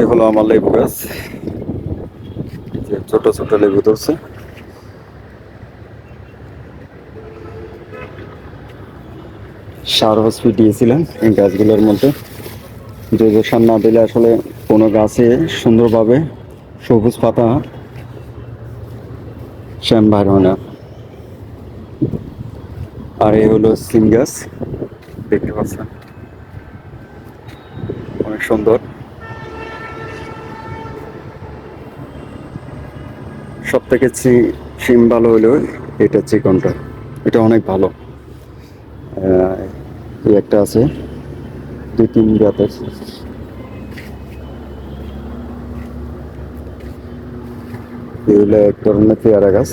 এ হলো আমার লেবু গাছ। ছোট ছোট লেবু ধরছে। সার হসপিটাল দিয়েছিলাম এই গাছগুলোর মধ্যে। জৈব সার না দিলে আসলে কোনো গাছে সুন্দরভাবে সবুজ পাতা শ্যাম বার হয় না। আর এই হলো সিম গাছ, দেখতে পাচ্ছেন? অনেক সুন্দর। সব থেকে সিম ভালো হলো এটা চিকনটা। এটা অনেক ভালো। এই একটা আছে। দুই, তিন জাতের। এই হলো এক ধরনের পেয়ারা গাছ।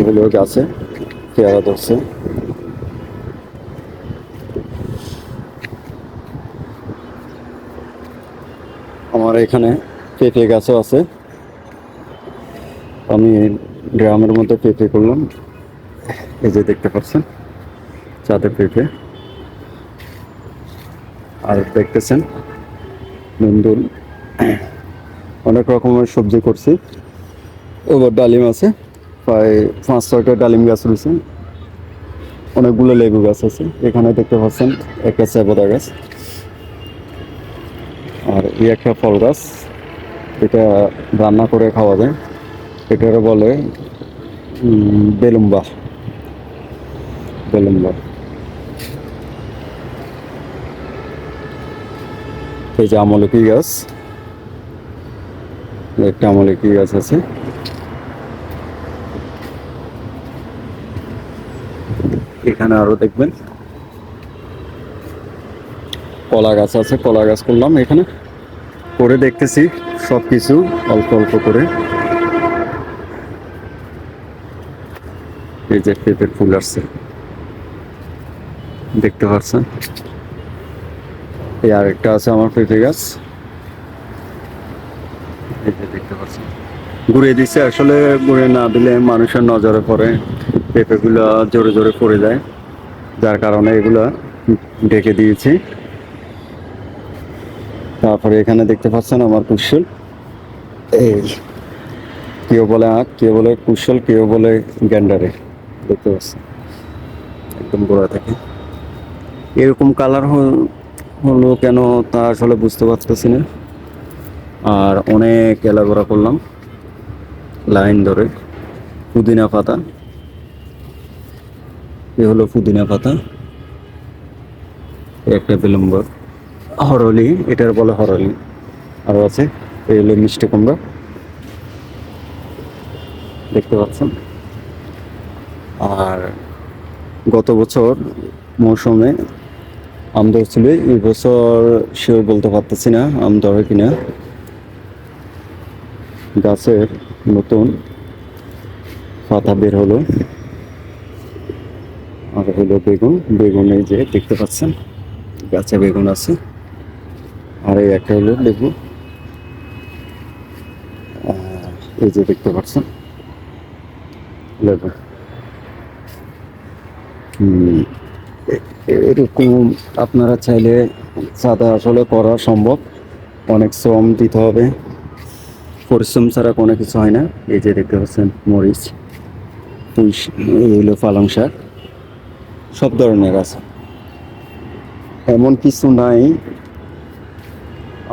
এগুলো গাছে, পেয়ারা ধরছে। আমার এখানে পেঁপে গাছও আছে। আমি গ্রামের মধ্যে পেঁপে করলাম। এই যে দেখতে পাচ্ছেন চাঁদে পেঁপে। আর দেখতেছেন নন্দুল অনেক রকমের সবজি করছি। ওবার ডালিম আছে, প্রায় পাঁচ ছয়টা ডালিম গাছ রয়েছে। অনেকগুলো লেবু গাছ আছে। এখানে দেখতে পাচ্ছেন, একটা চাপদা গাছ। এই একটা ফল গাছ, এটা রান্না করে খাওয়া যায় এটারে বলে বেলুম্বা বেলুম্বা এই যে আমলকি গাছ, একটা আমলকি গাছ আছে। এখানে আরও দেখবেন। কলা গাছ আছে, কলা গাছ করলাম এখানে। করে দেখতেছি সব কিছু অল্প অল্প করে। এই যে পেঁপের ফুল আসছে। দেখতে পাচ্ছেন? এই আরেকটা আছে আমার পেঁপে গাছ। দেখতে পাচ্ছেন। ঘুরিয়ে দিচ্ছে আসলে ঘুরে না দিলে মানুষের নজরে পড়ে, পেঁপেগুলো জোরে জোরে পড়ে যায়। যার কারণে এগুলা ডেকে দিয়েছি। তারপরে এখানে দেখতে পাচ্ছেন আমার কুশল। এই কেউ বলে আঁক কেউ বলে কুশল, কেউ বলে গ্যান্ডারে। দেখতে পাচ্ছেন? একদম গোড়া থেকে। এরকম কালার হলো কেন তা আসলে বুঝতে পারতেছি না। আর অনেক এলাগোড়া করলাম। লাইন ধরে। পুদিনা পাতা। এ হলো পুদিনা পাতা। একটা বিলম্বর হরলি, এটার বলে হরলি। আরও আছে, এই হলো মিষ্টি কুমড়া। দেখতে পাচ্ছেন? আর গত বছর মৌসুমে আম ধরছিল এই বছর শিওর বলতে পারতেছি না, আম ধরে কিনা। গাছের নতুন পাতা বের হলো। আর হলো বেগুন বেগুন এই যে দেখতে পাচ্ছেন, গাছে বেগুন আছে। আর এই একটা হলো লেবু এই যে দেখতে পাচ্ছেন, লেবু। এরকম আপনারা চাইলে সাদা আসলে করা সম্ভব। অনেক শ্রম দিতে হবে। পরিশ্রম ছাড়া কোনো কিছু হয় না। এই যে দেখতে পাচ্ছেন, মরিচ, পুঁই এই হলো পালং শাক। সব ধরনের আছে। এমন কিছু নাই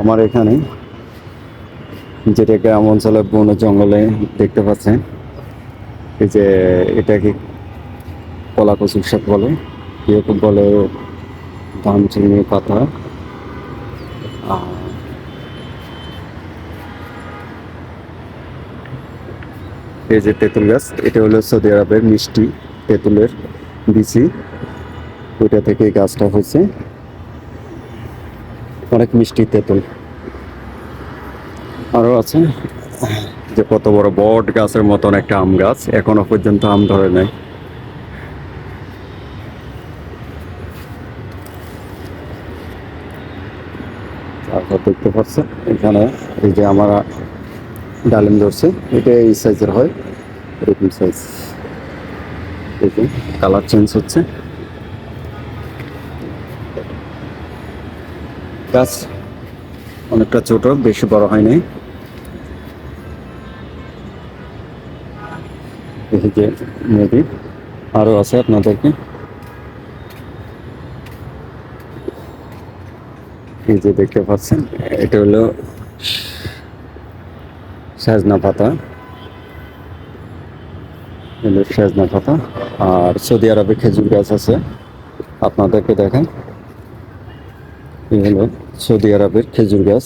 আমার এখানে যেটা গ্রাম অঞ্চলে বন জঙ্গলে দেখতে পাচ্ছেন, এই যে এটাকে কলা কচুর শাক বলে কেউ বলে ধান চিনি পাতা। এই যে তেঁতুল গাছ, এটা হলো সৌদি আরবের মিষ্টি তেঁতুলের বিচি। ওইটা থেকে গাছটা হয়েছে। অনেক মিষ্টি তেঁতুল। আরও আছে। যে কত বড় বট গাছের মতন একটা আম গাছ, এখনও পর্যন্ত আম ধরে নাই। তারপর দেখতে পাচ্ছেন, এখানে এই যে আমার ডালিম ধরছে, এটা এই সাইজের হয়, এরকম সাইজ কালার চেঞ্জ হচ্ছে। গাছ অনেকটা ছোট, বেশি বড় হয়নি। এই যে নদী আরও আছে আপনাদেরকে। এই যে দেখতে পাচ্ছেন, এটা হলো সাজনা পাতা। সাজনা পাতা। আর সৌদি আরবে খেজুর গাছ আছে। আপনাদেরকে দেখান এই হলো সৌদি আরবের খেজুর গাছ।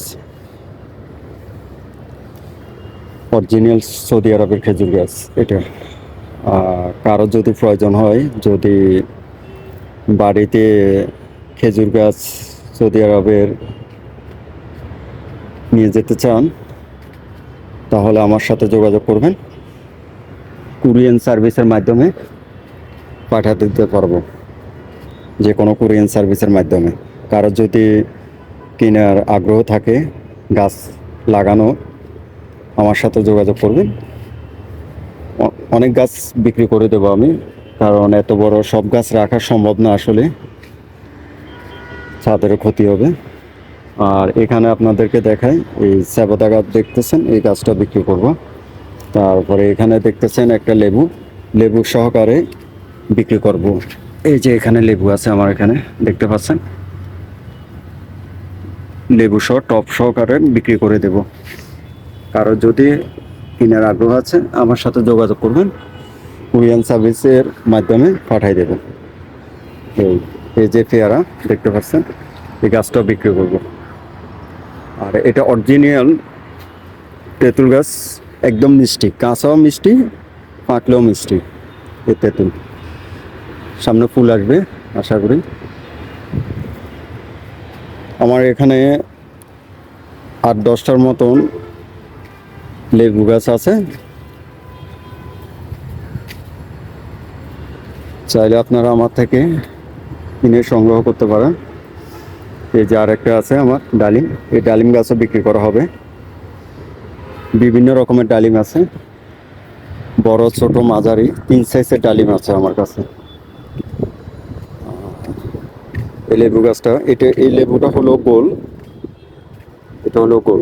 অরিজিনাল সৌদি আরবের খেজুর গাছ এটা। কারও যদি প্রয়োজন হয়, যদি বাড়িতে খেজুর গাছ সৌদি আরবের নিয়ে যেতে চান, তাহলে আমার সাথে যোগাযোগ করবেন। কুরিয়ান সার্ভিসের মাধ্যমে পাঠাতে দিতে পারব। যে কোনো কুরিয়ান সার্ভিসের মাধ্যমে। কারও যদি কেনার আগ্রহ থাকে, গাছ লাগানো, আমার সাথে যোগাযোগ করবেন। অনেক গাছ বিক্রি করে দেবো আমি, কারণ এত বড় সব গাছ রাখা সম্ভব না আসলে। ছাদেরও ক্ষতি হবে। আর এখানে আপনাদেরকে দেখাই এই স্যাবতা গাছ দেখতেছেন, এই গাছটা বিক্রি করব। তারপরে এখানে দেখতেছেন একটা লেবু লেবু সহকারে বিক্রি করব। এই যে এখানে লেবু আছে আমার এখানে, দেখতে পাচ্ছেন? লেবু সহ, টপ সহকারে বিক্রি করে দেব। কারও যদি কেনার আগ্রহ আছে, আমার সাথে যোগাযোগ করবেন। কুরিয়ান সার্ভিসের মাধ্যমে পাঠাই দেবেন। এই এই যে পেয়ারা, দেখতে পাচ্ছেন, এই গাছটাও বিক্রি করব। আর এটা অরিজিনাল তেঁতুল গাছ, একদম মিষ্টি, কাঁচাও মিষ্টি পাকলেও মিষ্টি, এই তেঁতুল। সামনে ফুল আসবে, আশা করি। আমার এখানে আট দশটার মতন লেবু গাছ আছে। চাইলে আপনারা আমার থেকে কিনে সংগ্রহ করতে পারেন। এই যে আরেকটা আছে আমার ডালিম। এই ডালিম গাছও বিক্রি করা হবে। বিভিন্ন রকমের ডালিম আছে। বড়, ছোট, মাঝারি, তিন সাইজের ডালিম আছে আমার কাছে। এই লেবু গাছটা, এটা, এই লেবুটা হলো গোল। এটা হলো গোল।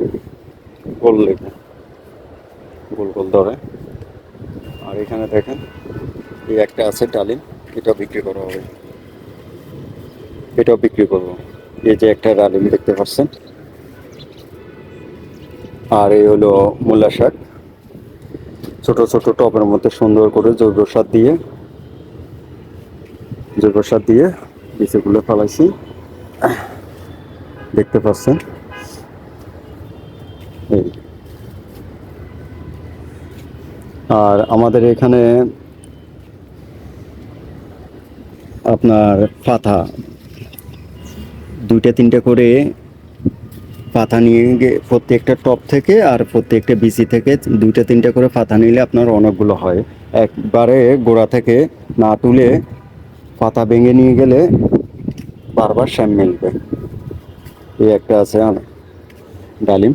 গোল লেবু। গোল গোল ধরে। আর এখানে দেখেন, এই একটা আছে ডালিম এটা বিক্রি করা হবে। এটাও বিক্রি করব। এই যে একটা ডালিম দেখতে পাচ্ছেন। আর এই হলো মূলা শাক। ছোট ছোট টবের মধ্যে সুন্দর করে জৈব সার দিয়ে, জৈব সার দিয়ে বীজগুলো ফেলাইছি। দেখতে পাচ্ছেন? এই। আর আমাদের এখানে আপনার পাতা। দুইটা, তিনটা করে পাতা নিয়ে গিয়ে প্রত্যেকটা টপ থেকে আর প্রত্যেকটা বিসি থেকে দুইটা, তিনটা করে পাতা নিলে আপনার অনেকগুলো হয়। একবারে গোড়া থেকে না তুলে পাতা ভেঙে নিয়ে গেলে বারবার শ্যাম মিলবে। এই একটা আছে ডালিম।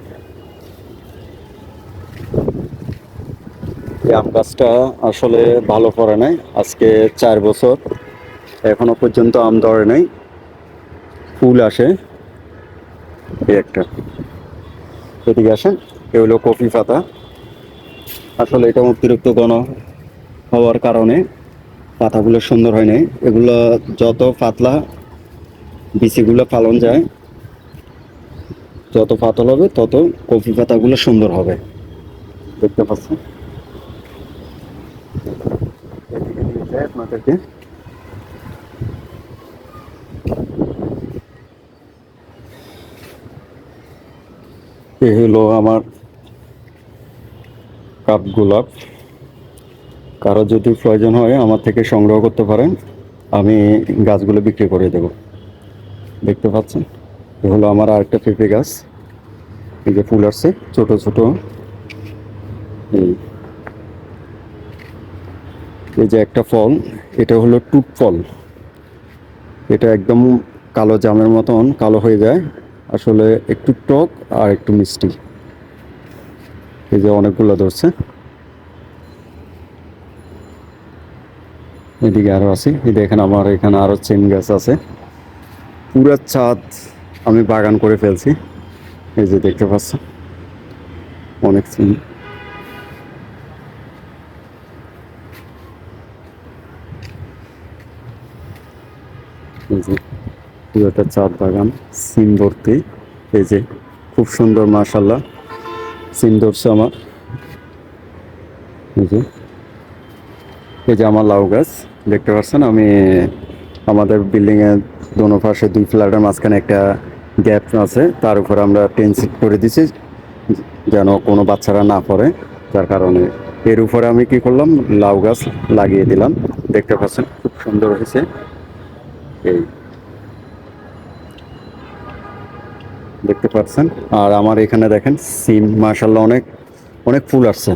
এই আম গাছটা আসলে ভালো করে নাই, আজকে চার বছর। এখনও পর্যন্ত আম ধরে নাই। ফুল আসে। এই একটা। এদিকে আসেন। এ হলো কফি পাতা। আসলে এটা অতিরিক্ত ঘন হওয়ার কারণে পাতাগুলো সুন্দর হয় নাই। এগুলো যত পাতলা বিচিগুলো পালন যায়। যত পাতল হবে, তত কফি পাতাগুলো সুন্দর হবে। দেখতে যাই আপনাদেরকে। এ হলো আমার কাপ গোলাপ। কারও যদি প্রয়োজন হয়, আমার থেকে সংগ্রহ করতে পারেন। আমি গাছগুলো বিক্রি করে দেব। দেখতে পাচ্ছেন? এ হলো আমার আরেকটা পেঁপে গাছ। এই যে ফুল আসছে, ছোট ছোট। এই। এই যে একটা ফল, এটা হলো টুট ফল। এটা একদম কালো জামের মতন, কালো হয়ে যায়। আসলে একটু টক আর একটু মিষ্টি। এই যে অনেকগুলো ধরছে। এদিকে আরও আছে। এই দেখেন আমার, এখানে আরও চেন গাছ আছে। পুরা ছাদ আমি বাগান করে ফেলছি। এই যে দেখতে পাচ্ছেন অনেক যে পুরোটা চাঁদ বাগান, সিম ভর্তি। এই যে খুব সুন্দর মাশাল্লাহ সিম ধরছে আমার। এই যে এই যে আমার লাউ গাছ, দেখতে পাচ্ছেন? আমি আমাদের বিল্ডিং এর দোনো পাশে দুই ফ্ল্যাটের মাঝখানে একটা গ্যাপ আছে। তার উপর আমরা টেন সিট করে দিছি, যেন কোনো বাচ্চারা না পড়ে। যার কারণে এর উপরে আমি কি করলাম? লাউ গাছ লাগিয়ে দিলাম। দেখতে পাচ্ছেন, খুব সুন্দর হয়েছে। এই দেখতে পাচ্ছেন, আর আমার এখানে দেখেন, সিম মাশাল্লাহ অনেক অনেক ফুল আসছে।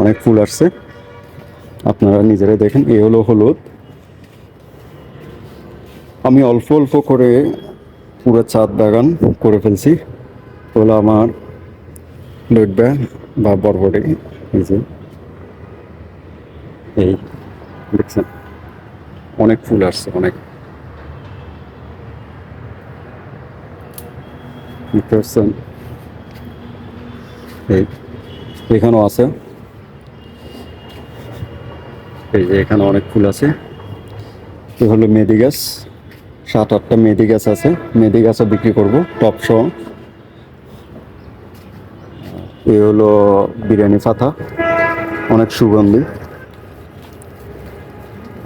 অনেক ফুল আসছে। আপনারা নিজেরাই দেখেন, এ হলো হলুদ। আমি অল্প অল্প করে পুরো চাঁদ বাগান করে ফেলছি। হলো আমার লইটবা বা বরবটি এই যে, এই দেখছেন, অনেক ফুল আসছে, অনেক। এই, এখানেও আছে। এই যে, এখানে অনেক ফুল আছে। এ হলো মেদি গাছ। সাত, আটটা মেহেদি গাছ আছে। মেহেদি গাছও বিক্রি করব, টপ সহ। এ হলো বিরিয়ানি পাতা অনেক সুগন্ধি।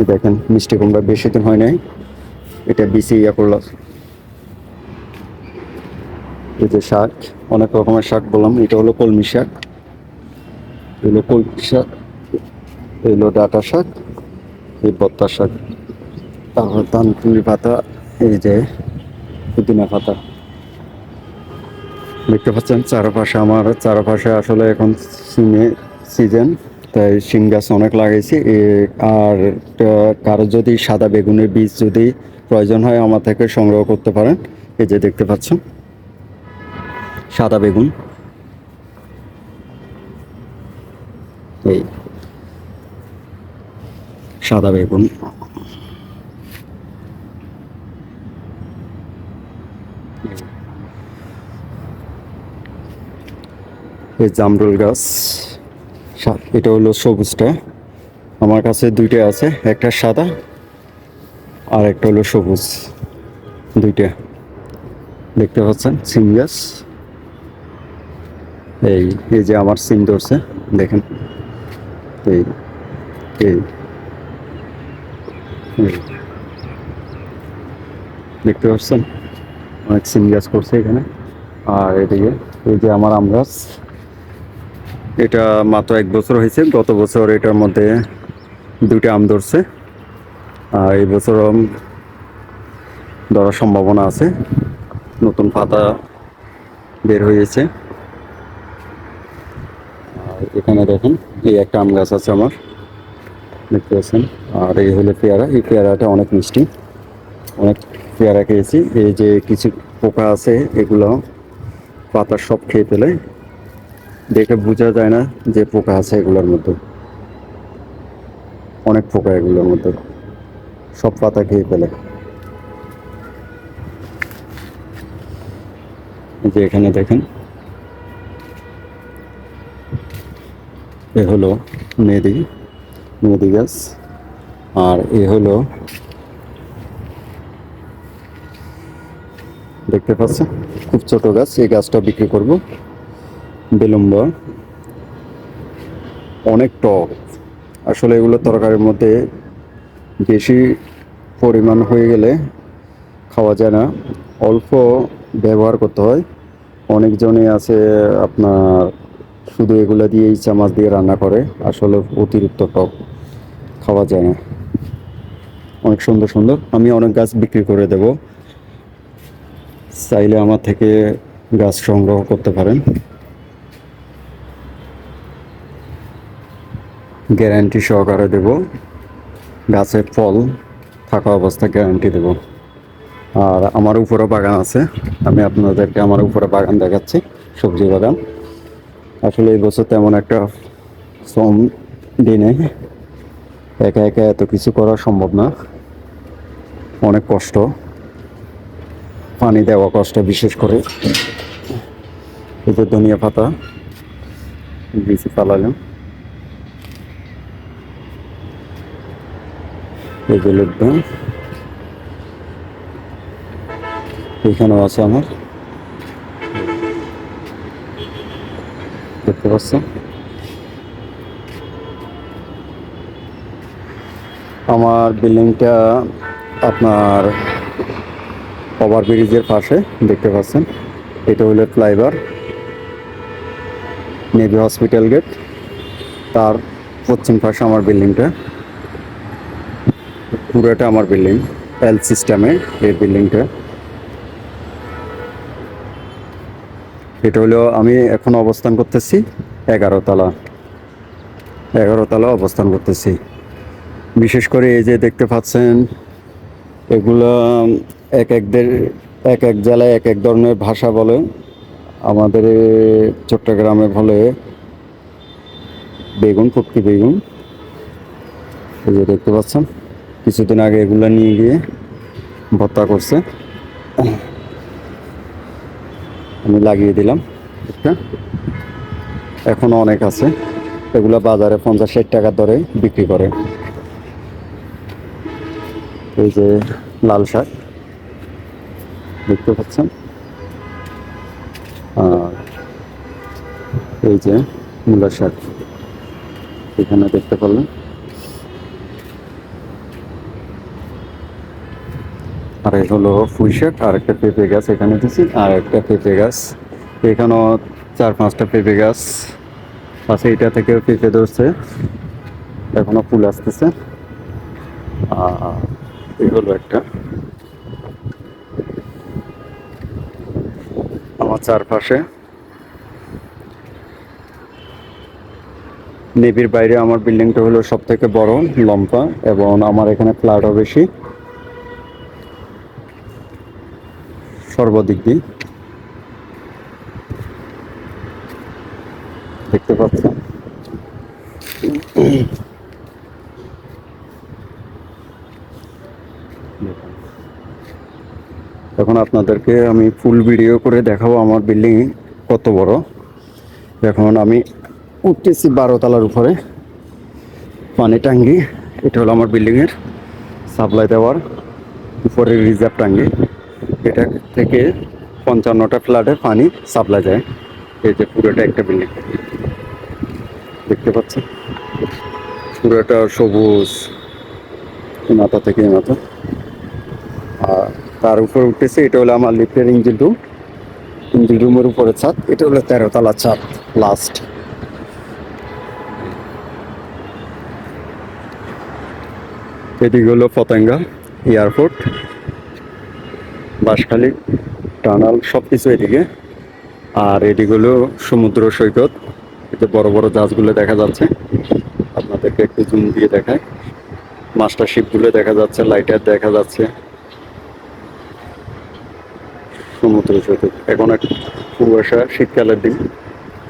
দেখেন, মিষ্টি কুমড়া বেশি দিন হয় নাই। এটা বিসি ইয়া করলাম। এই যে শাক, অনেক রকমের শাক বললাম। এটা হলো কলমি শাক। এগুলো কলমি শাক। এগুলো ডাটা শাক। এই বত্তা শাক। তারপর তানকুনি পাতা। এই যে পুদিনা পাতা। দেখতে পাচ্ছেন চারপাশে আমার চারপাশে আসলে এখন সিমে সিজন, তাই শিম গাছ অনেক লাগাইছি। আর কারও যদি সাদা বেগুনের বীজ যদি প্রয়োজন হয় আমার থেকে সংগ্রহ করতে পারেন। এই যে দেখতে পাচ্ছেন, সাদা বেগুন। এই, সাদা বেগুন। এই জামরুল গাছ। এটা হলো সবুজটা। আমার কাছে দুইটা আছে, একটা সাদা আর একটা হলো সবুজ। দুইটা। দেখতে পাচ্ছেন, সিম গাছ। এই এই যে আমার সিম ধরছে, দেখেন। এই এই। দেখতে পাচ্ছেন, অনেক সিম গাছ করছে এখানে। আর এদিকে, এই যে আমার আম গাছ। এটা মাত্র এক বছর হয়েছে। গত বছর এটার মধ্যে দুইটা আম ধরছে। আর এই বছর ধরার সম্ভাবনা আছে। নতুন পাতা বের হয়েছে। আর এখানে দেখেন, এই একটা আম গাছ আছে আমার। দেখতে পাচ্ছেন? আর এই হলো পেয়ারা। এই পেয়ারাটা অনেক মিষ্টি। অনেক পেয়ারা খেয়েছি। এই যে কিছু পোকা আছে, এগুলো পাতা সব খেয়ে ফেলে। দেখে বোঝা যায় না যে পোকা আছে এগুলোর মধ্যে। অনেক পোকা এগুলোর মধ্যে। সব পাতা খেয়ে ফেলে। যে এখানে দেখেন। এ হলো মেদি মেদি গাছ। আর এ হলো দেখতে পাচ্ছেন? খুব ছোট গাছ, এই গাছটা বিক্রি করব। বিলম্ব। অনেক টক। আসলে এগুলো তরকারির মধ্যে বেশি পরিমাণ হয়ে গেলে খাওয়া যায় না। অল্প ব্যবহার করতে হয়। অনেকজনে আছে আপনার শুধু এগুলো দিয়েই চামচ দিয়ে রান্না করে। আসলে অতিরিক্ত টক খাওয়া যায় না। অনেক সুন্দর সুন্দর। আমি অনেক গাছ বিক্রি করে দেব। চাইলে আমার থেকে গাছ সংগ্রহ করতে পারেন। গ্যারান্টি সহকারে দেব। গাছের ফল থাকা অবস্থা গ্যারান্টি দেব। আর আমার উপরে বাগান আছে। আমি আপনাদেরকে আমার উপরে বাগান দেখাচ্ছি, সবজি বাগান। আসলে এই বছর তেমন একটা শ্রম দিনে একা একা এত কিছু করা সম্ভব না। অনেক কষ্ট। পানি দেওয়া কষ্ট বিশেষ করে। এই যে ধনিয়া পাতা, বিচি পালালাম এই যে এখানেও আছে আমার। দেখতে পাচ্ছেন? আমার বিল্ডিংটা আপনার ওভার ব্রিজের পাশে, দেখতে পাচ্ছেন? এটা হলো ফ্লাইওভার, নেভি হসপিটাল গেট। তার পশ্চিম পাশে আমার বিল্ডিংটা। পুরোটা আমার বিল্ডিং এল সিস্টেমে এই বিল্ডিংটা এটা হলো আমি এখন অবস্থান করতেছি এগারো তলা এগারো তলা অবস্থান করতেছি। বিশেষ করে এই যে দেখতে পাচ্ছেন, এগুলো এক একদের, এক এক জেলায় এক এক ধরনের ভাষা বলে। আমাদের চট্টগ্রামে বলে বেগুন ফুটকি বেগুন। এই যে দেখতে পাচ্ছেন। কিছুদিন আগে এগুলো নিয়ে গিয়ে ভর্তা করছে। আমি লাগিয়ে দিলাম। এখনও অনেক আছে। এগুলো বাজারে পঞ্চাশ ষাট টাকার দরে বিক্রি করে। এই যে লাল শাক। দেখতে পাচ্ছেন? আর এই যে মূলা শাক। এখানে দেখতে পারলেন। আর এই হলো পুঁই শাক আর একটা পেঁপে গাছ এখানে দিছি, আর একটা পেঁপে গাছ। এখানেও চার পাঁচটা পেঁপে গাছ পাশে এটা থেকেও পেঁপে ধরছে। এখনও ফুল আসতেছে। আর এই হলো একটা। আমার চারপাশে। নেভির বাইরে আমার বিল্ডিংটা হলো সব থেকে বড়, লম্বা, এবং আমার এখানে ফ্ল্যাটও বেশি। সর্বদিক দিয়ে দেখতে পাচ্ছেন এখন আপনাদেরকে আমি ফুল ভিডিও করে দেখাবো আমার বিল্ডিং কত বড়। এখন আমি উঠতেছি বারো তলার উপরে। পানি টাঙ্গি, এটা হলো আমার বিল্ডিংয়ের সাপ্লাই দেওয়ার উপরে রিজার্ভ টাঙ্গি। এটা থেকে পঞ্চান্নটা ফ্ল্যাটে পানি সাপ্লাই যায়। এই যে পুরোটা একটা বিল্ডিং দেখতে পাচ্ছেন? পুরোটা সবুজ, মাথা থেকে মাথা। আর তার উপর উঠতেছে, এটা হলো আমার লিফটের ইঞ্জিন রুম ইঞ্জিন রুমের উপরে ছাদ। এটা হলো তেরো তলা ছাদ লাস্ট এদিকে হলো পতেঙ্গা এয়ারপোর্ট বাঁশখালী, টানাল সব কিছু এদিকে। আর এদিকে হলো সমুদ্র সৈকত। এতে বড় বড় জাহাজগুলো দেখা যাচ্ছে। আপনাদেরকে একটু জুম দিয়ে দেখায় মাস্টার শিপগুলো দেখা যাচ্ছে লাইটার দেখা যাচ্ছে। সমুদ্র সৈকত। এখন এক কুয়াশা, শীতকালের দিন।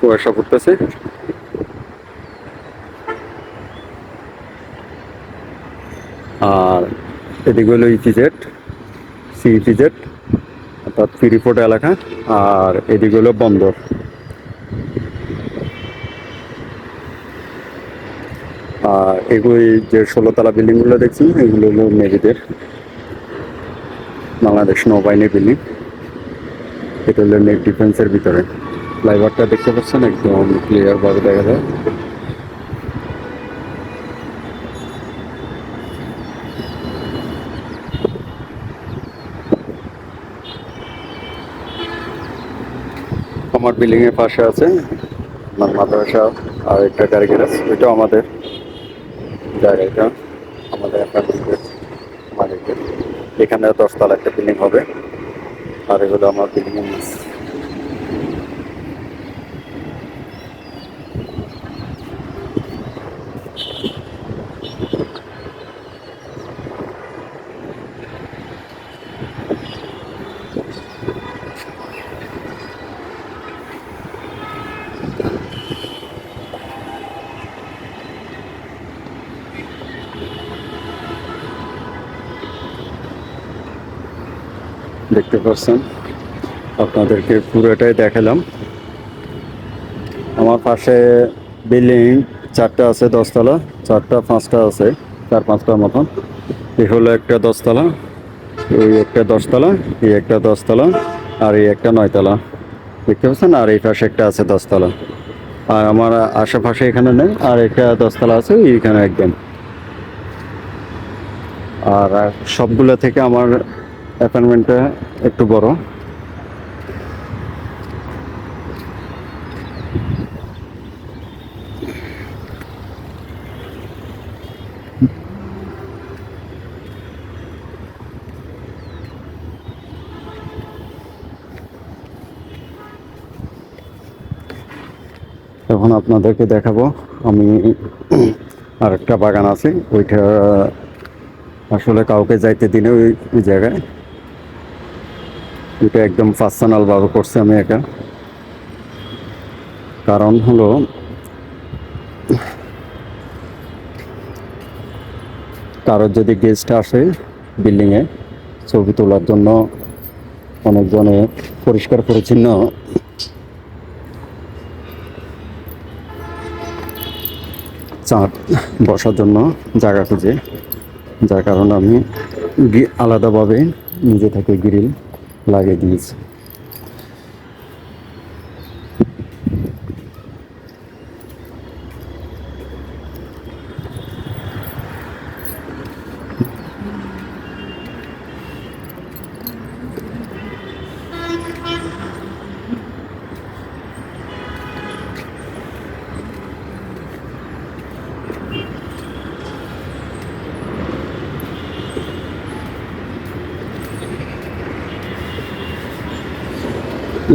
কুয়াশা পড়তেছে। আর এদিকে হলো ইপিজেড সি ইপিজেড অর্থাৎ ফিরিপোর্ট এলাকা, আর এদিকে হলো বন্দর। আর এগুলো যে ষোলোতলা বিল্ডিংগুলো দেখছি এগুলো হলো নেভিদের বাংলাদেশ নৌবাহিনী বিল্ডিং। এটা হলো নেট ডিফেন্সের ভিতরে। ফ্লাইওভারটা দেখতে পাচ্ছেন, একদম ক্লিয়ার ভাবে দেখা যায়। বিল্ডিং এর পাশে আছে মাদ্রাসা আর একটা গাড়ি গ্যারেজ এটাও আমাদের জায়গাটা, আমাদের একটা এখানে দশতলা একটা বিল্ডিং হবে, আর এগুলো আমার বিল্ডিং পাচ্ছেন আপনাদেরকে পুরোটাই দেখালাম। আমার পাশে বিল্ডিং, চারটা আছে দশতলা, চারটা, পাঁচটা আছে, চার, পাঁচটার মতন। এই হলো একটা দশতলা, এই একটা দশতলা, এই একটা দশতলা, আর এই একটা নয়তলা। দেখতে পাচ্ছেন? আর এই পাশে একটা আছে দশতলা। আর আমার আশেপাশে এখানে নেই, আর একটা দশতলা আছে এইখানে একদম। আর সবগুলো থেকে আমার অ্যাপার্টমেন্টটা একটু বড়। এখন আপনাদেরকে দেখাবো, আমি আর একটা বাগান আছে, ওইটা আসলে কাউকে যাইতে দিনে ওই জায়গায়। এটা একদম পার্সোনাল ভাবে করছে আমি একা। কারণ হলো কারোর যদি গেস্ট আসে বিল্ডিংয়ে ছবি তোলার জন্য, অনেকজনে পরিষ্কার পরিচ্ছন্ন। চাঁদ বসার জন্য জায়গা খুঁজে, যার কারণে আমি আলাদাভাবে নিজে থেকে গ্রিল লাগিয়ে দিয়েছি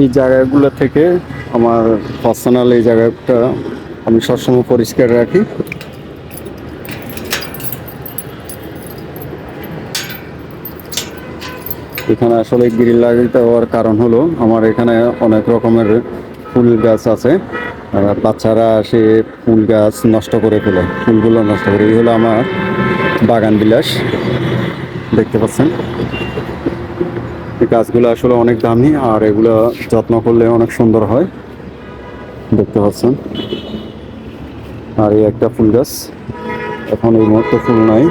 এই জায়গাগুলো থেকে আমার পার্সোনাল এই জায়গাটা আমি সবসময় পরিষ্কার রাখি। এখানে আসলে গ্রিল লাগাতে হওয়ার কারণ হলো আমার এখানে অনেক রকমের ফুল গাছ আছে বাচ্চারা সে ফুল গাছ নষ্ট করে ফেলে, ফুলগুলো নষ্ট করে। এই হলো আমার বাগান বিলাস, দেখতে পাচ্ছেন? গাছগুলো আসলে অনেক দামি আর এগুলো যত্ন করলে অনেক সুন্দর হয়। দেখতে পাচ্ছেন। আর এই একটা ফুল গাছ। এখন এই মুহূর্তে ফুল নাই।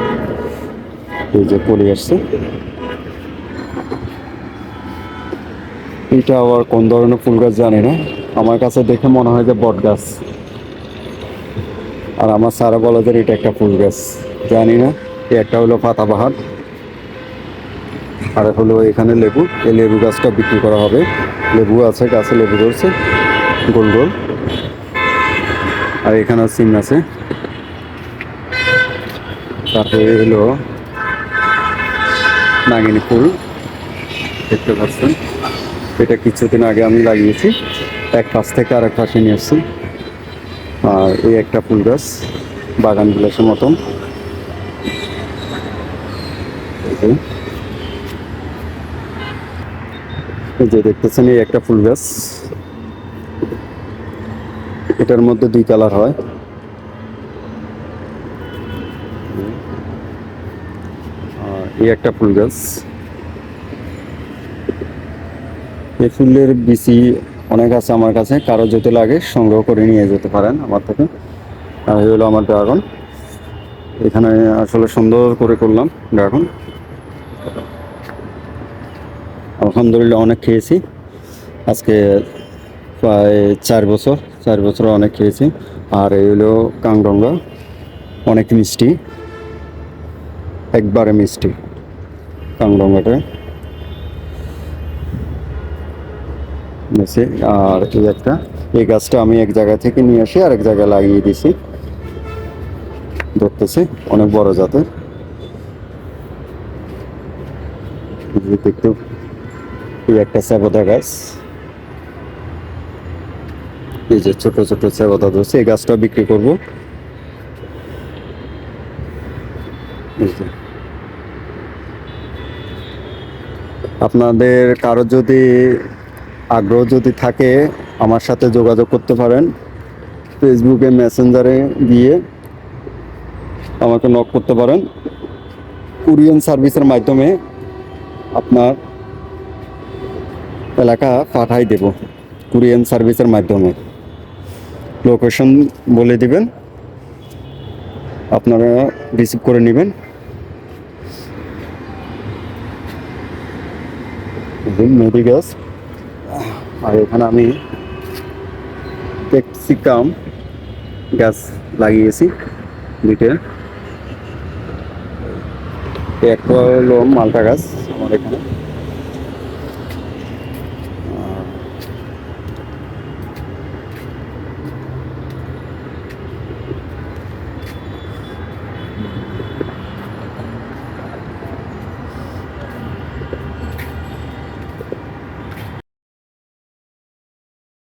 এই যে কলি আসছে। এটা আবার কোন ধরনের ফুল গাছ জানি না। আমার কাছে দেখে মনে হয় যে বট গাছ। আর আমার সারা বলে যে এটা একটা ফুল গাছ। জানি না এই একটা হলো পাতাবাহার। আর হলো এখানে লেবু, এই লেবু গাছটা বিক্রি করা হবে। লেবু আছে, গাছে লেবু ধরছে, গোল গোল। আর এখানে সিম আছে। তারপরে হলো নাগিনী ফুল, দেখতে পাচ্ছেন। এটা কিছুদিন আগে আমি লাগিয়েছি, এক পাশ থেকে আরেক পাশে নিয়ে এসছি আর এই একটা ফুল গাছ, বাগান বিলাসের মতন এই যে। দেখতেছেন, এই একটা ফুল গাছ। এটার মধ্যে দুই কালার হয়। এই একটা ফুল গাছ। এই ফুলের বিচি অনেক আছে আমার কাছে, কারও যেতে লাগে সংগ্রহ করে নিয়ে যেতে পারেন আমার থেকে। আর এই হলো আমার ড্রাগন। এখানে আসলে সুন্দর করে করলাম ড্রাগন। আলহামদুলিল্লাহ অনেক খেয়েছি। আজকে প্রায় চার বছর চার বছর অনেক খেয়েছি। আর এই হলো কাংডঙ্গা অনেক মিষ্টি, একবারে মিষ্টি কাংডঙ্গাটা নিচে আর এই একটা, এই গাছটা আমি এক জায়গা থেকে নিয়ে আসি আর এক জায়গায় লাগিয়ে দিছি। ধরতেছি, অনেক বড় জাতের। দেখতে এই একটা চাপতা গাছ। এই যে ছোট ছোট চাপতা ধরছে, এই গাছটা বিক্রি করব। আপনাদের কারও যদি আগ্রহ যদি থাকে, আমার সাথে যোগাযোগ করতে পারেন। ফেসবুকে, মেসেঞ্জারে গিয়ে আমাকে নক করতে পারেন। কুরিয়ান সার্ভিসের মাধ্যমে আপনার এলাকা পাঠাই দেব কুরিয়ান সার্ভিসের মাধ্যমে। লোকেশন বলে দিবেন। আপনারা রিসিভ করে নেবেন। মেডি গ্যাস আর এখানে আমি ক্যাপসিকাম গ্যাস লাগিয়েছি। দুইটা। একটা হলো মালটা গাছ আমার এখানে।